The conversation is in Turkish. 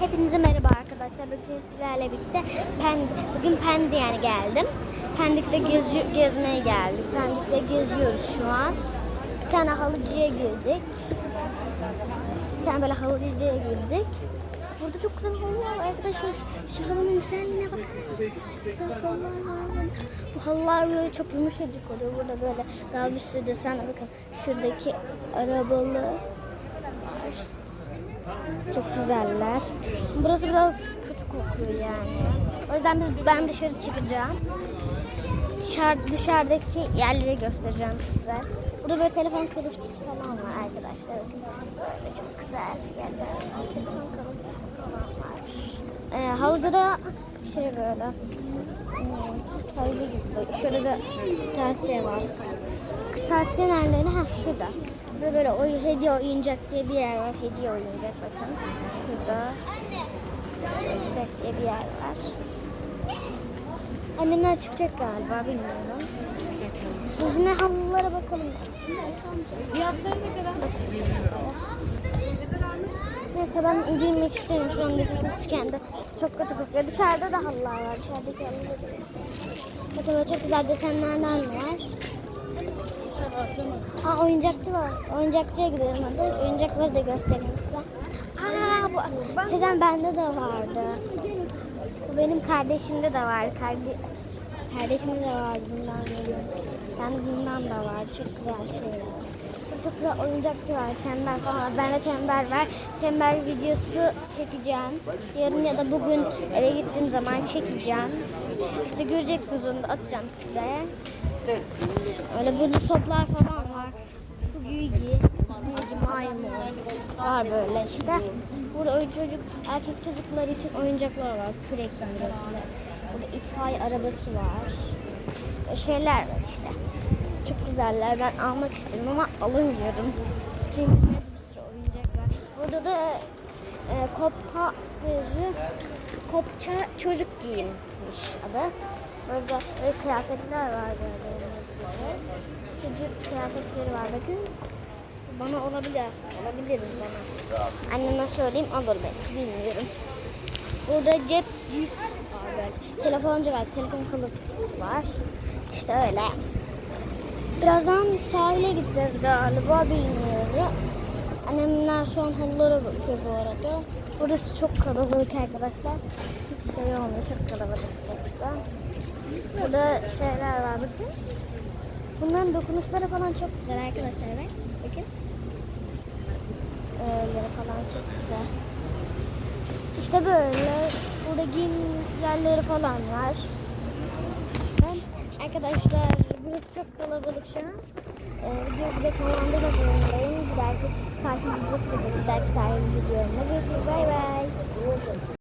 Hepinize merhaba arkadaşlar. Bugün sizlerle birlikte Pendik, bugün Pendik'e geldim. Pendik'te gezi, gezmeye geldik. Pendik'te geziyoruz şu an. Bir tane halıcıya girdik. Bir tane böyle halıcıya girdik. Burada çok güzel halılar var arkadaşlar. Şu halının güzelliğine bakar mısınız? Bu halılar böyle çok yumuşacık oluyor. Burada böyle daha bir sürü desen bakın. Şuradaki arabalı var. Çok güzeller. Burası biraz kötü kokuyor yani. O yüzden biz ben dışarı çıkacağım. Dışarı, dışarıdaki yerleri göstereceğim size. Burada böyle telefon kılıfçısı falan var arkadaşlar. Böyle çok güzel yerler. Telefon kılıfçısı falan var. Ee, halıcıda şey böyle. Hmm, halıcı gibi böyle. Şurada tersiye var. Tersiye nerede? Ha şurada. Burada böyle oy, hediye oyuncak diye bir yer var. Hediye oyuncak bakın. Şurada. Oyuncak diye bir yer var. Annemler çıkacak galiba bilmiyorum. Biz yine halılara bakalım. Fiyatları ne kadar? Neyse ben giyinmek istiyorum. Şu an nefesim tükendi. Çok kötü kokuyor. Dışarıda da halılar var. Dışarıdaki halıları da. Bakın çok güzel desenlerden var. Ha oyuncakçı var. Oyuncakçıya gidelim hadi. Oyuncakları da göstereyim size. Aa bu şeyden bende de vardı. Bu benim kardeşimde de var. Karde kardeşimde de var bundan. Yani bundan da var. Çok güzel şeyler. Çok güzel oyuncakçı var. Çember falan. Bende çember var. Çember videosu çekeceğim. Yarın ya da bugün eve gittiğim zaman çekeceğim. İşte göreceksiniz onu da atacağım size. Öyle burada toplar falan var. Bu büyügi, büyügi maymun var böyle işte. Burada oyun çocuk, erkek çocuklar için oyuncaklar var. Kürek böyle. Burada itfaiye arabası var. Böyle şeyler var işte. Çok güzeller. Ben almak istiyorum ama alamıyorum. Çünkü bir sürü oyuncak var. Burada da e, Kopka yazıyor. Kopça çocuk giyinmiş adı. Burada böyle kıyafetler var böyle. Çocuk kıyafetleri var bakın. Bana olabilir aslında. Olabiliriz bana. Anneme söyleyeyim alır belki bilmiyorum. Burada cep cilt var böyle. Telefoncu var. Telefon kılıfçısı var. İşte öyle. Birazdan sahile gideceğiz galiba bilmiyorum. Annemler şu an halılara bakıyor bu arada. Burası çok kalabalık arkadaşlar. Hiç şey olmuyor. Çok kalabalık burası. Burada şeyler var bakın. Bunların dokunuşları falan çok güzel arkadaşlar. Bak. Bakın. Öyle falan çok güzel. İşte böyle. Burada giyim yerleri falan var. İşte arkadaşlar burası çok kalabalık şu an. Ee, videoyu burada sonlandırmak zorundayım. Bir dahaki sahil videosu gelecek. Bir dahaki sahil videomda görüşürüz. Bay bay.